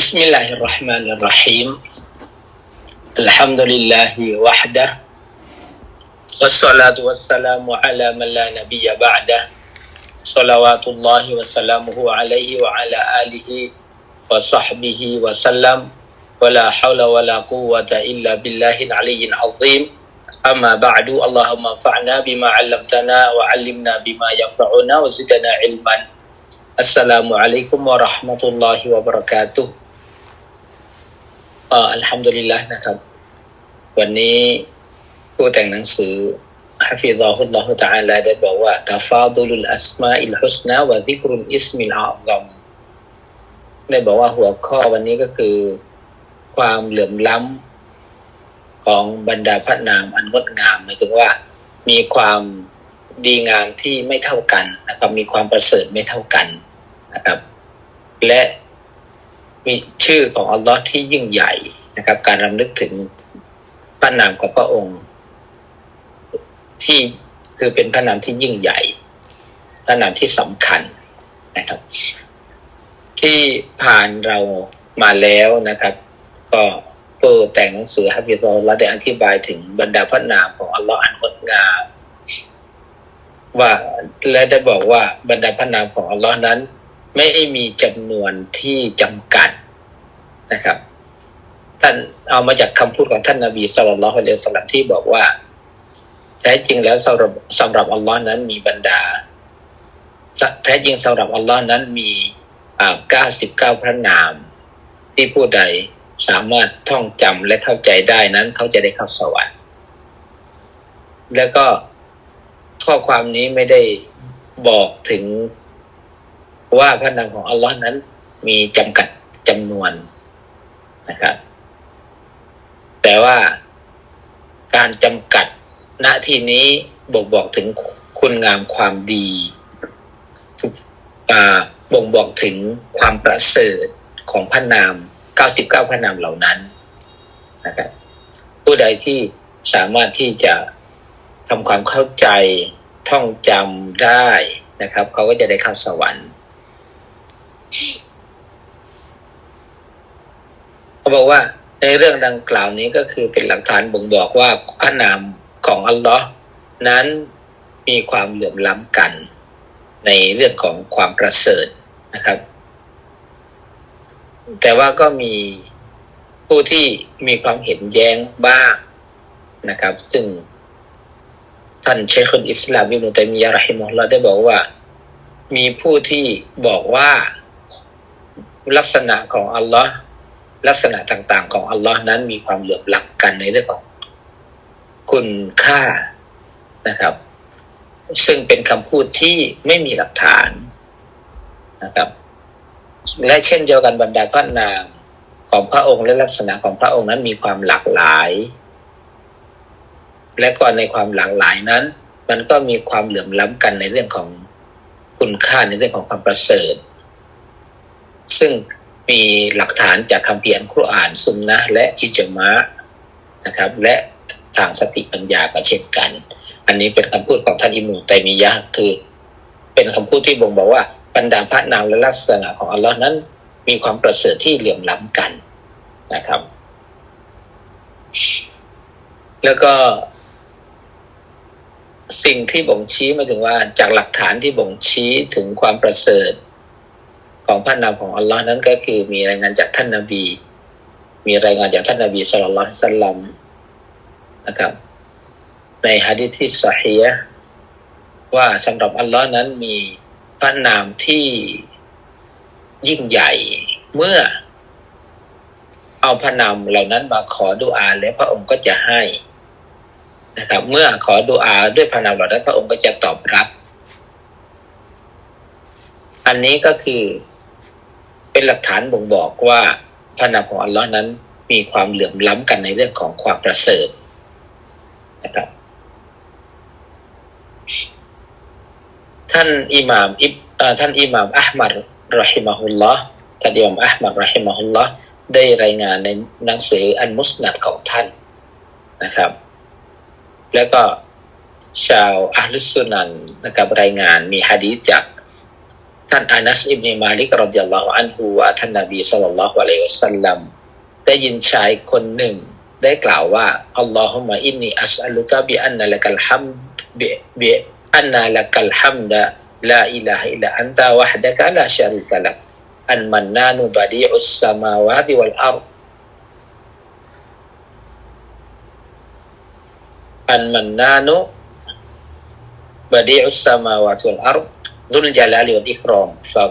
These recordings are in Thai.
بسم الله الرحمن الرحيم الحمد لله وحده والصلاة والسلام على من لا نبي بعده صلوات الله وسلامه عليه وعلى آله وصحبه وسلم ولا حول ولا قوة إلا بالله العلي العظيم أما بعد اللهم انفعنا بما علمتنا وعلمنا بما ينفعنا وزدنا علما السلام عليكم ورحمة الله وبركاته อ่าอัลฮัมดุลิลละนะครับ วันนี้ผู้แต่งหนังสือฮะฟิซอฮุลลอฮุตะอาลาได้บอกว่าตาฟาดุลุลอัสมาอิลฮุสนาวะซิกรุลอิสมิลอาซัมได้บอกว่าหัวข้อวันนี้ก็คือ ความเหลื่อมล้ำของบรรดาพระนามอันงดงามหมายถึงว่า มีความดีงามที่ไม่เท่ากันนะครับ มีความประเสริฐไม่เท่ากันนะครับ และ มีชื่อของอัลลอฮ์ที่ยิ่งใหญ่นะครับ การรำลึกถึงพระนามของพระองค์ ที่คือเป็นพระนามที่ยิ่งใหญ่ พระนามที่สำคัญนะครับ ที่ผ่านเรามาแล้วนะครับ ก็ผู้แต่งหนังสือฮับฟิซอลละได้อธิบายถึงบรรดาพระนามของอัลลอฮ์อันงดงามว่าและได้บอกว่าบรรดาพระนามของอัลลอฮ์นั้น ไม่ได้มีจำนวนที่จำกัดนะครับ ท่านเอามาจากคำพูดของท่านนาบีสุลต่านละฮ์อะลัยฮิสลามที่บอกว่าแท้จริงแล้วสำหรับสำหรับอัลลอฮ์นั้นมีบรรดา แท้จริงสำหรับอัลลอฮ์นั้นมีอ่าเก้าสิบเก้าพระนาม ที่ผู้ใดสามารถท่องจำและเข้าใจได้นั้น เขาจะได้เข้าสวรรค์ แล้วก็ข้อความนี้ไม่ได้บอกถึง ว่าพระนามของอัลลอฮ์นั้น มีจำกัดจำนวนนะครับ แต่ว่าการจำกัดณที่นี้บ่งบอกถึงคุณงามความดีบ่งบอกถึงความประเสริฐของพระนาม 99 พระนามเหล่านั้นนะครับผู้ใดที่สามารถที่จะทำความเข้าใจท่องจำได้นะครับ เขาก็จะได้เข้าสวรรค์ เขาบอกว่า ในเรื่องดังกล่าวนี้ก็คือเป็นหลักฐานบ่งบอกว่าพระนามของอัลลอฮ์นั้นมีความเหลื่อมล้ำกัน ในเรื่องของความประเสริฐนะครับ แต่ว่าก็มีผู้ที่มีความเห็นแย้งบ้างนะครับ ซึ่งท่านเชคุนอิสลามวิมุตัยมียะรหิมุลลอได้บอกว่า มีผู้ที่บอกว่า ลักษณะของอัลลอฮ์ลักษณะต่าง ๆ ของอัลลอฮ์นั้นมีความเหลื่อมล้ำกันในเรื่องของคุณค่านะครับ ซึ่งเป็นคำพูดที่ไม่มีหลักฐานนะครับ และเช่นเดียวกันบรรดาพระนามของพระองค์และลักษณะของพระองค์นั้นมีความหลากหลาย และก็ในความหลากหลายนั้น มันก็มีความเหลื่อมล้ำกันในเรื่องของคุณค่าในเรื่องของความประเสริฐ ซึ่งมีหลักฐานจากคำเพียนคุรอานซุนนะและอิจมะนะครับ และทางสติปัญญาก็เช่นกัน อันนี้เป็นคำพูดของท่านอิมูไตมียะคือ เป็นคำพูดที่บ่งบอกว่าบรรดาพระนามและลักษณะของอัลลอฮ์นั้น มีความประเสริฐที่เหลื่อมล้ำกันนะครับ แล้วก็ สิ่งที่บ่งชี้มาถึงว่าจากหลักฐานที่บ่งชี้ถึงความประเสริฐ ของพระนามของอัลลอฮ์นั้นก็คือมีรายงานจากท่านนาบี มีรายงานจากท่านนาบีสุลต่านสัลลัมนะครับ ในฮะดิษที่สเฮียว่าสำหรับอัลลอฮ์นั้นมีพระนามที่ยิ่งใหญ่เมื่อ เอาพระนามเหล่านั้นมาขอดุอาแล้วพระองค์ก็จะให้นะครับ เมื่อขอดุอาด้วยพระนามเหล่านั้นพระองค์ก็จะตอบรับ อันนี้ก็คือ เป็นหลักฐานบ่งบอกว่าพระนามของอัลลอฮ์นั้นมีความเหลื่อมล้ำกันในเรื่องของความประเสริฐนะครับ ท่านอิหม่ามอิบท่านอิหม่ามอัลมัดรอฮิมะฮุลลอฮ์ท่านอิหม่ามอัลมัดรอฮิมะฮุลลอฮ์ได้รายงานในหนังสืออันมุสนัดของท่านนะครับ แล้วก็ชาวอัลลุสุนันนะครับรายงานมีฮะดีจาก ท่านอานัสอิบนีมาลิกรดิยัลลอฮุอันฮูว่าท่านนบีสัลลัลลอฮุอะลัยฮิวะสัลลัมได้ยินชายคนหนึ่ง ได้กล่าวว่าอัลลอฮุมะอินนีอัสอัลุกะบิอันนะละกัลฮัมบิบิอันนะละกัลฮัมดะลาอิลาฮะอิลลาอันตะวะฮดะกะลาชะริกะลักอันมันนานุบะดีอุสสมาวาติวัลอัรฎอันมันนานุบดีอุสสามาวาตุลอาร์ ดุลจาลาลิวัลอิครอมฟับ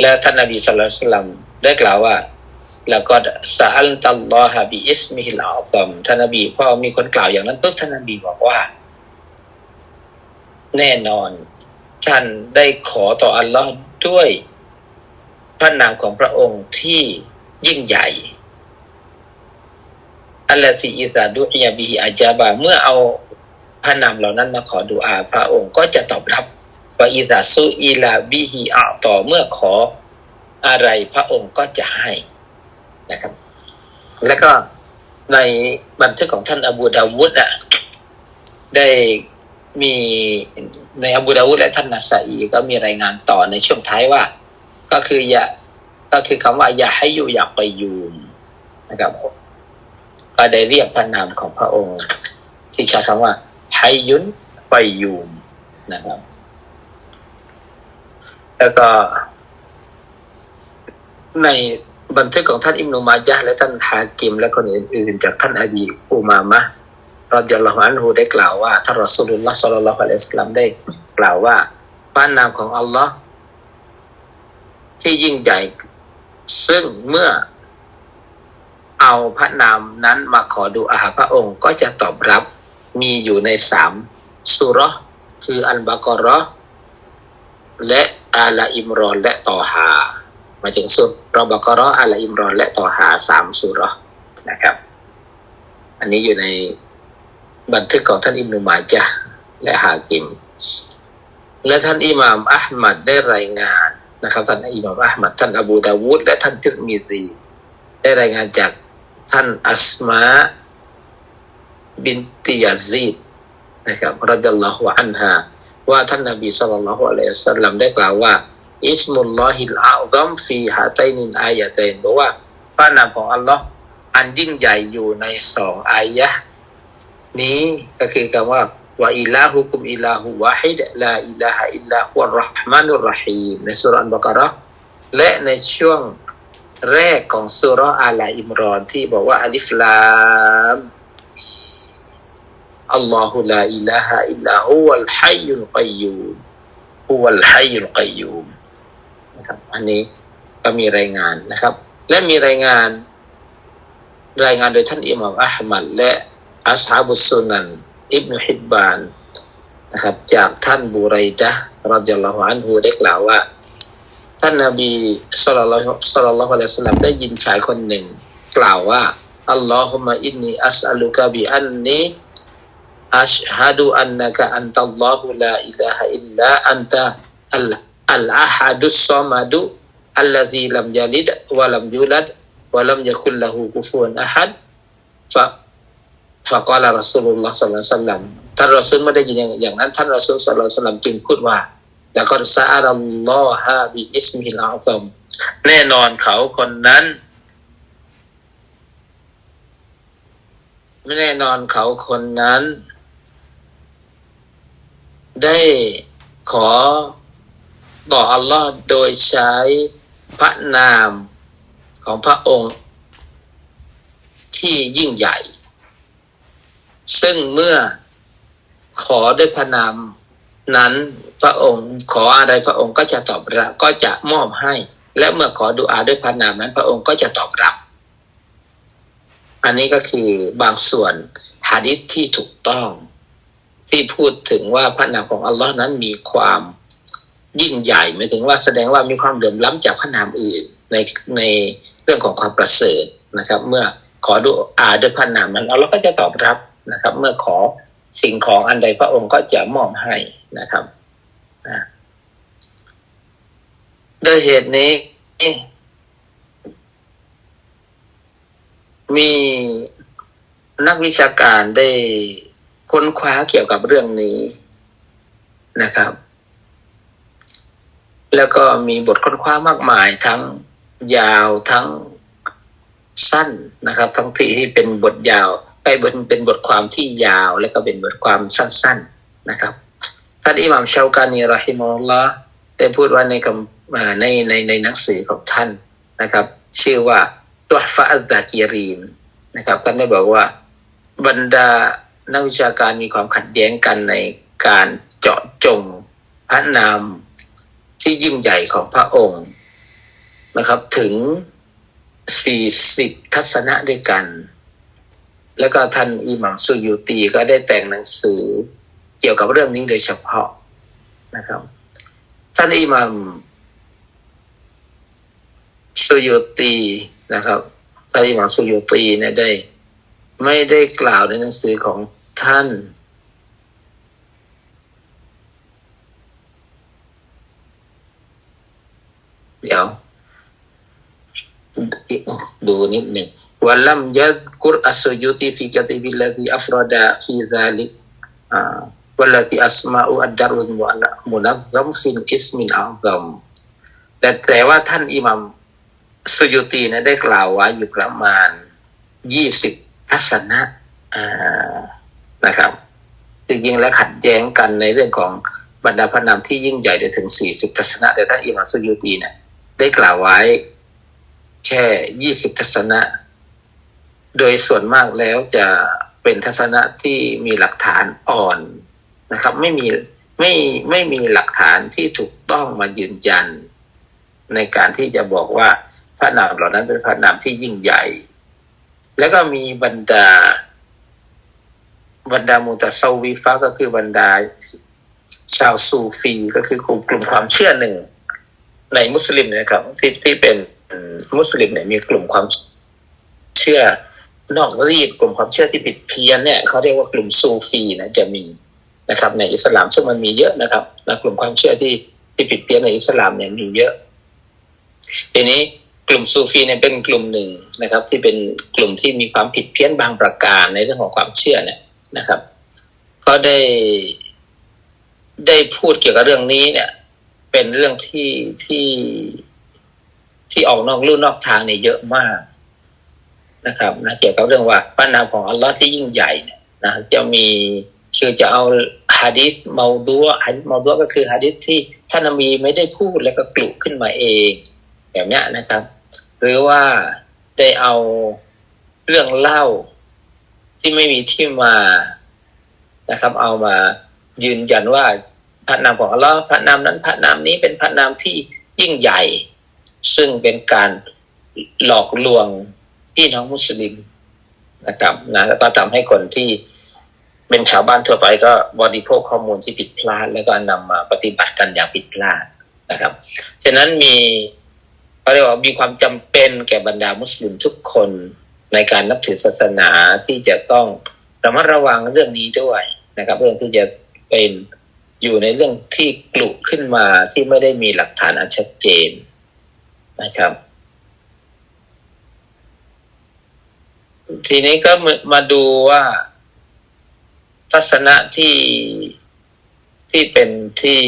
และท่านนบีสุลต่านสลัมได้กล่าวว่าแล้วก็สาอัลตัลลอฮะบิอิสมิฮิลอาซัมท่านนบีพอมีคนกล่าวอย่างนั้นปุ๊บท่านนบีบอกว่า แน่นอนท่านได้ขอต่ออัลลอฮ์ด้วยพระนามของพระองค์ที่ยิ่งใหญ่อัลลอซีอิซาดุอียาบิฮิอาจาบาเมื่อเอาพระนามเหล่านั้นมาขอดุอาพระองค์ก็จะตอบรับ ว่าอิซาซุอีลาบิฮิอาต่อเมื่อขออะไรพระองค์ก็จะให้นะครับ แล้วก็ในบันทึกของท่านอบูดาวุฒอะได้มีในอบูดาวุฒและท่านนาซาอีก็มีรายงานต่อในช่วงท้ายว่า ก็คืออย่าก็คือคำว่าอย่าให้อยู่อย่าไปยูมนะครับ ก็ได้เรียกพระนามของพระองค์ ที่ใช้คำว่าไฮยุนไปยูมนะครับ แล้วก็ในบันทึกของท่านอิมนุมาจาและท่านฮากิม และคนอื่นๆ จากท่านอบีอุมามะรอดิยัลลอฮุอันฮูได้กล่าวว่าท่านรอสูลุลลอฮ์ศ็อลลัลลอฮุอะลัยฮิวะซัลลัมได้กล่าวว่าพระนามของอัลลอฮ์ที่ยิ่งใหญ่ ซึ่งเมื่อเอาพระนามนั้นมาขอดูอาหาพระองค์ก็จะตอบรับมีอยู่ในสามสุร์คืออันบากรอและ อาลาอิมรอนและต่อฮามาถึงสุดรบากรออาลาอิมรอนและต่อฮาสามสุรนะครับ อันนี้อยู่ในบันทึกของท่านอิมนุมาจาและฮากิม และท่านอิหม่ามอัลมัดได้รายงานนะครับท่านอิหม่ามอัลมัดท่านอบูดาวูดและท่านทิรมิซีได้รายงานจากท่านอัสมาบินติยาซีดนะครับรดิยัลลอฮุอันฮา ว่าท่านนบีสัลลัลลอฮุอะลัยฮิสซาลลัมได้กล่าวว่า อิสมุลลอฮิลอาซัมฟีฮาตัยนินอายะตัยนบอกว่าพระนามของอัลลอฮ์อันยิ่งใหญ่อยู่ในสองอายะนี้ก็คือคำว่าว่าอิลาฮุกุมอิลาฮุวาฮิดลาอิลาฮะอิลลาฮุวะรห์มานุรรหีมในสุรอันบกะระและในช่วงแรกของสุรอาลาอิมรอนที่บอกว่าอัลิฟลาม อัลลอฮุลาอิลาฮะอิลลาฮุวัลฮัยุลกัยยูมฮุวัลฮัยุลกัยยูมนะครับ อันนี้ก็มีรายงานนะครับ และมีรายงาน รายงานโดยท่านอิหม่ามอัลมัดและอัสฮาบุสซุนันอิบนุฮิบบานนะครับ จากท่านบูไรดะรดิยัลลอฮุอันฮูได้กล่าวว่า ท่านนบีสุลต่านสุลต่านละฮ์อะลัยฮิสลามได้ยินชายคนหนึ่ง กล่าวว่าอัลลอฮุมะอินนีอัสอัลุกะบิอันนี อัชฮะดูอันนะกะอันตัลลอฮุลาอิลาฮะอิลลาอันตะอัลอัลอาฮัดุสซอมาดุอัลลซีลัมยาลิดวะลัมยูลัดวะลัมยะคุลละหูกุฟุนอะฮัดฟะฟะกอลารอซูลุลลอฮ์สัลลัลลอฮุซัลลัมท่านรอซูลไม่ได้ยินอย่างอย่างนั้น ท่านรอซูลสัลลัลลอฮุซัลลัมจึงพูดว่าแล้วก็ซาอัลลอฮะบิอิสมิฮิลอาซัมแน่นอนเขาคนนั้นไม่แน่นอนเขาคนนั้น ได้ขอต่ออัลลอฮ์โดยใช้พระนามของพระองค์ที่ยิ่งใหญ่ ซึ่งเมื่อขอด้วยพระนามนั้นพระองค์ขออะไรพระองค์ก็จะตอบรับก็จะมอบให้ และเมื่อขอดุอาด้วยพระนามนั้น พระองค์ก็จะตอบรับ อันนี้ก็คือบางส่วนหะดิษที่ถูกต้อง ที่พูดถึงว่าพระนามของอัลลอฮ์นั้นมีความยิ่งใหญ่หมายถึงว่าแสดงว่ามีความเดิมล้ำจากพระนามอื่นในในเรื่องของความประเสริฐนะครับ เมื่อขอดุอาด้วยพระนามนั้นอัลลอฮ์ก็จะตอบรับนะครับ เมื่อขอสิ่งของอันใดพระองค์ก็จะมอบให้นะครับโดยเหตุนี้มีนักวิชาการได้ ค้นคว้าเกี่ยวกับเรื่องนี้นะครับ แล้วก็มีบทค้นคว้ามากมายทั้งยาวทั้งสั้นนะครับ ทั้งที่ที่เป็นบทยาวไปบทเป็นบทความที่ยาว แล้วก็เป็นบทความสั้น ๆนะครับ ท่านอิหม่ามชาวกานีรอฮิมอลลอฮ์ได้พูดว่าในคำในในในหนังสือของท่านนะครับ ชื่อว่าตุฮฟะอัลซากีรีนนะครับ ท่านได้บอกว่าบรรดา นักวิชาการมีความขัดแย้งกันในการเจาะจงพระนามที่ยิ่งใหญ่ของพระองค์นะครับ ถึงสี่สิบทัศนะด้วยกัน แล้วก็ท่านอิหมัมสุยูตีก็ได้แต่งหนังสือเกี่ยวกับเรื่องนี้โดยเฉพาะนะครับ ท่านอิหมัมสุยูตีนะครับท่านอิหมัมสุยูตีเนี่ยได้ ไม่ได้กล่าวในหนังสือของท่านเดี๋ยวดูนิดหนึ่งวัลลัมยัดกุรอัสยุติฟิกติบิลลีอัฟรดาฟิซาลิกวัลที่อัสมาอุอัดดารุนมุนัซัมฟินอิสมินอัลซัมแต่แต่ว่าท่านอิหมัมสุยุตีนะได้กล่าวไว้อยู่ประมาณยี่สิบ ทัศนะนะครับ จริงๆแล้วขัดแย้งกันในเรื่องของบรรดาพระนามที่ยิ่งใหญ่ได้ถึงสี่สิบทัศนะ แต่ท่านอิมัมสุยุตีเนี่ยได้กล่าวไว้แค่ยี่สิบทัศนะ โดยส่วนมากแล้วจะเป็นทัศนะที่มีหลักฐานอ่อนนะครับ ไม่มีไม่ไม่มีหลักฐานที่ถูกต้องมายืนยัน ในการที่จะบอกว่าพระนามเหล่านั้นเป็นพระนามที่ยิ่งใหญ่ แล้วก็มีบรรดา บรรดามุตสวิฟะก็คือบรรดา ชาวซูฟีก็คือกลุ่มกลุ่มความเชื่อหนึ่ง ในมุสลิมนะครับ ที่ที่เป็นมุสลิมเนี่ยมีกลุ่มความเชื่อนอกรีดกลุ่มความเชื่อที่ผิดเพี้ยนเนี่ยเขาเรียกว่ากลุ่มซูฟีนะจะมีนะครับ ในอิสลามซึ่งมันมีเยอะนะครับนะกลุ่มความเชื่อที่ที่ผิดเพี้ยนในอิสลามเนี่ยมีเยอะทีนี้ ลุ่มซูฟีเนี่ยเป็นกลุ่มหนึ่งนะครับ ที่เป็นกลุ่มที่มีความผิดเพี้ยนบางประการในเรื่องของความเชื่อเนี่ยนะครับก็ได้ได้พูดเกี่ยวกับเรื่องนี้เนี่ย เป็นเรื่องที่ที่ที่ออกนอกลู่นอกทางเนี่ยเยอะมากนะครับนะเกี่ยวกับเรื่องว่าพระนามของอัลลอฮ์ที่ยิ่งใหญ่เนี่ยนะจะมีคือจะเอาฮะดิษมาดัวฮะดิษมาดัวก็คือฮะดิษที่ท่านนบีไม่ได้พูดแล้วก็กลุขึ้นมาเอง แบบนี้นะครับ หรือว่าได้เอาเรื่องเล่าที่ไม่มีที่มานะครับ เอามายืนยันว่าพระนามของอัลลอฮ์พระนามนั้นพระนามนี้เป็นพระนามที่ยิ่งใหญ่ ซึ่งเป็นการหลอกลวงพี่น้องมุสลิมนะครับนะแล้วก็ทำให้คนที่เป็นชาวบ้านทั่วไปก็บริโภคข้อมูลที่ผิดพลาด แล้วก็นำมาปฏิบัติกันอย่างผิดพลาดนะครับฉะนั้นมี เขาเรียกว่ามีความจำเป็นแก่บรรดามุสลิมทุกคนในการนับถือศาสนาที่จะต้องระมัดระวังเรื่องนี้ด้วยนะครับ เรื่องที่จะเป็นอยู่ในเรื่องที่กลุขึ้นมาที่ไม่ได้มีหลักฐานอันชัดเจนนะครับ ทีนี้ก็มาดูว่าทัศนะที่ที่เป็นที่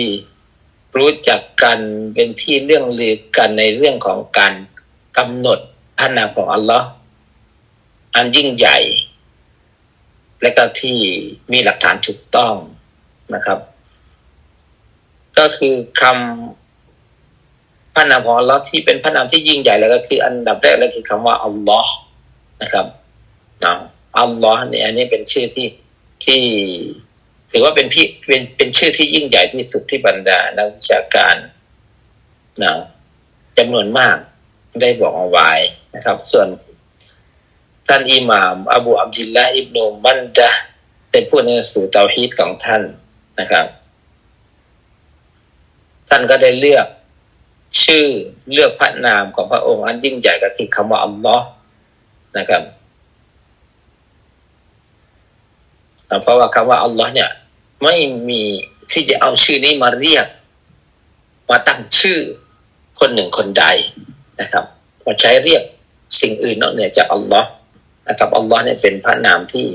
รู้จักกันเป็นที่เรื่องลือกันในเรื่องของการกำหนดพระนามของอัลลอฮ์อันยิ่งใหญ่ และก็ที่มีหลักฐานถูกต้องนะครับ ก็คือคำพระนามของอัลลอฮ์ที่เป็นพระนามที่ยิ่งใหญ่แล้วก็คืออันดับแรกเลยคือคำว่าอัลลอฮ์นะครับอัลลอฮ์เนี่ยอันนี้เป็นชื่อที่ที่ ถือว่าเป็นพี่เป็นเป็นชื่อที่ยิ่งใหญ่ที่สุดที่บรรดานักวิชาการนะจำนวนมากได้บอกเอาไว้นะครับ ส่วนท่านอิหม่าม อบูอับดิลละอิบนุมันดะได้พูดในหนังสือเตาฮีดของท่านนะครับ ท่านก็ได้เลือกชื่อเลือกพระนามของพระองค์อันยิ่งใหญ่ก็คือคำว่าอัลลอฮ์นะครับเพราะว่าคำว่าอัลลอฮ์เนี่ย ไม่มีที่จะเอาชื่อนี้มาเรียก มาตั้งชื่อคนหนึ่งคนใดนะครับมาใช้เรียกสิ่งอื่นนอกเหนือจากอัลลอฮ์นะครับอัลลอฮ์เนี่ยเป็นพระนามที่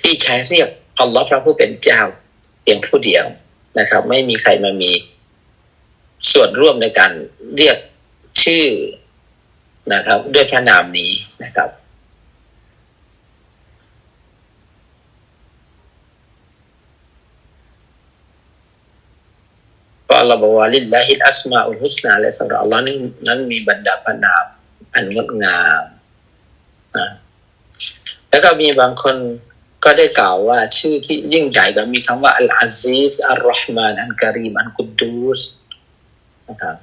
ที่ใช้เรียกอัลลอฮ์พระผู้เป็นเจ้าเพียงผู้เดียวนะครับ ไม่มีใครมามีส่วนร่วมในการเรียกชื่อนะครับ ด้วยพระนามนี้นะครับ อัลลอฮ์บอกว่าลิลลาฮิลอัสมาอุลฮุสนาและสำหรับอัลลอฮ์นั้นนั้นมีบรรดาพระนามอันงดงามนะแล้วก็มีบางคนก็ได้กล่าวว่าชื่อที่ยิ่งใหญ่ก็มีคำว่าอัลอาซีสอัลรอฮ์มานอันกรีมอันกุดดูสนะครับ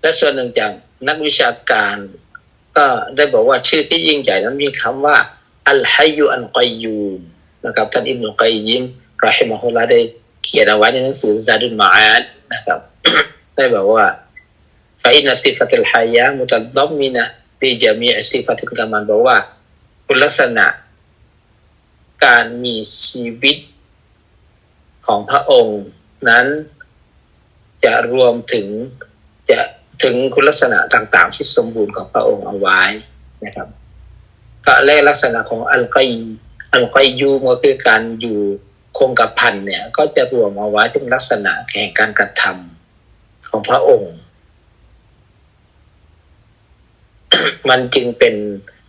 และส่วนหนึ่งจากนักวิชาการ ก็ได้บอกว่าชื่อที่ยิ่งใหญ่นั้นมีคำว่าอัลฮัยูอันกอยยูมนะครับท่านอิบนุกัยยิมรอฮิมะฮุลลาได้เขียนเอาไว้ในหนังสือซาดุลมาอาดนะครับ ได้บอกว่าฟาอินสิฟัตลฮายะมุตัดดอมมินะปีจามีสิฟัตกามันบอกว่าคุณลักษณะ การมีชีวิตของพระองค์นั้นจะรวมถึงจะ ถึงคุณลักษณะต่างๆ ที่สมบูรณ์ของพระองค์เอาไว้นะครับก็และลักษณะของอัลกัยอัลกัยยูก็คือการอยู่คงกับพันเนี่ย ก็จะรวมเอาไว้ถึงลักษณะแห่งการกระทำของพระองค์ มันจึงเป็น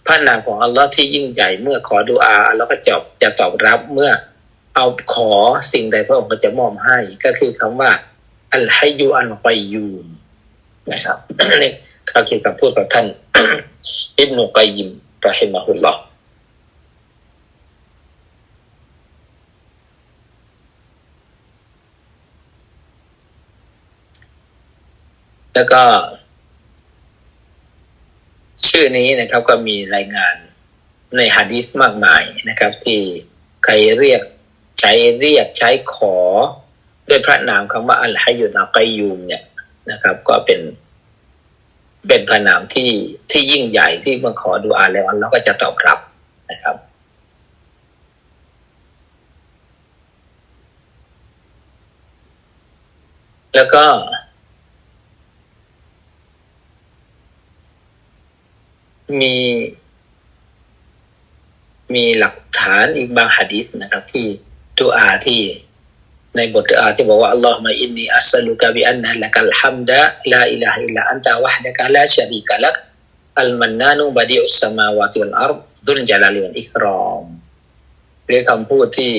พระนามของอัลลอฮ์ที่ยิ่งใหญ่เมื่อขอดูอาอัลลอฮ์ก็จะจะตอบรับเมื่อเอาขอสิ่งใดพระองค์ก็จะมอบให้ ก็คือคำว่า อัลฮยยูอัลกัยยูม นะครับนี่เขาเขียนคำพูดของท่านอิบนุกัยยิมรอฮิมะฮุลลอฮ์แล้วก็ ชื่อนี้นะครับก็มีรายงานในฮะดีษมากมายนะครับ ที่ใครเรียกใช้เรียกใช้ขอ ด้วยพระนามคำว่าอัลฮัยยุนอัลกัยยูมเนี่ยนะครับ ก็เป็น เป็นพระนามที่ที่ยิ่งใหญ่ที่มื่อขอดูอาแล้วอัลลอฮ์ก็จะตอบรับนะครับแล้วก็ มี มีหลักฐานอีกบางฮะดีษนะครับ ที่ดูอาที่ ในบทดูอาที่บอกว่าอัลลอฮฺมะอินนีอัสลุกะบิอันนะละกัลฮัมดะลาอิลาฮะอิลลาอันตะวะฮดะกะลาชะรีกะลักอัลมันนานุบะดิอุสสมาวาติวัลอัรฎดุลจาลาลิวัลอิกรอมเรียกคำพูดที่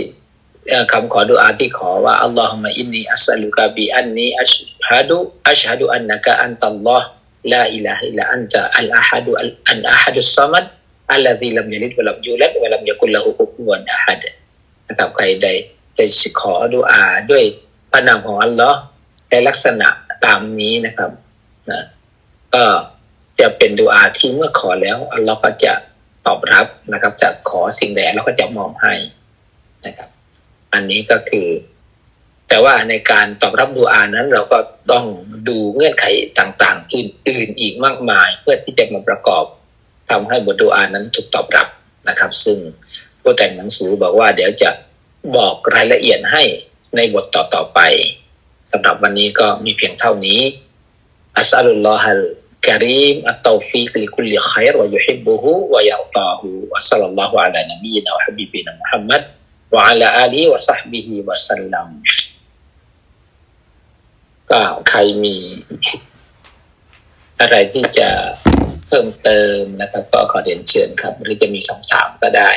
เอ่อคำขอดูอาที่ขอว่าอัลลอฮฺมะอินนีอัสลุกะบิอันนีอัชฮะดุอัชฮะดุอันนะกะอันตัลลอฮ์ลาอิลาฮะอิลลาอันตะอัลอะฮัดุอัลอันอะฮัดุสซัมัดอัลลซีลัมยะลิดวะลัมยูลัดวะลัมยะกุลละฮุกุฟุวันอะฮัดนะครับใครใด จะขอดูอาด้วยพระนามของอัลลอฮ์ในลักษณะตามนี้นะครับนะก็จะเป็นดูอาที่เมื่อขอแล้วอัลลอฮ์ก็จะตอบรับนะครับ จะขอสิ่งใดอัลลอฮ์ก็จะมอบให้นะครับ อันนี้ก็คือ แต่ว่าในการตอบรับดูอานั้น เราก็ต้องดูเงื่อนไขต่าง ๆ อื่น ๆ อีกมากมาย เพื่อที่จะมาประกอบทำให้บทดูอานั้นถูกตอบรับนะครับ ซึ่งผู้แต่งหนังสือบอกว่าเดี๋ยวจะ บอกรายละเอียดให้ในบทต่อๆไปสำหรับวันนี้ก็มีเพียงเท่านี้อัสอัลลอฮัลกะรีมอัตตอฟีกลิคุลิขัยรวะยุฮิบบุฮุวะยะตาฮูอัสลลัลลอฮุอะลานบีนะวะฮะบีบินะมุฮัมมัดวะอะลาอาลีวะซอฮบิฮิวะสัลลัมก็ใครมี อะไรที่จะเพิ่มเติมนะครับ ก็ขอเรียนเชิญครับ หรือจะมีคำถามก็ได้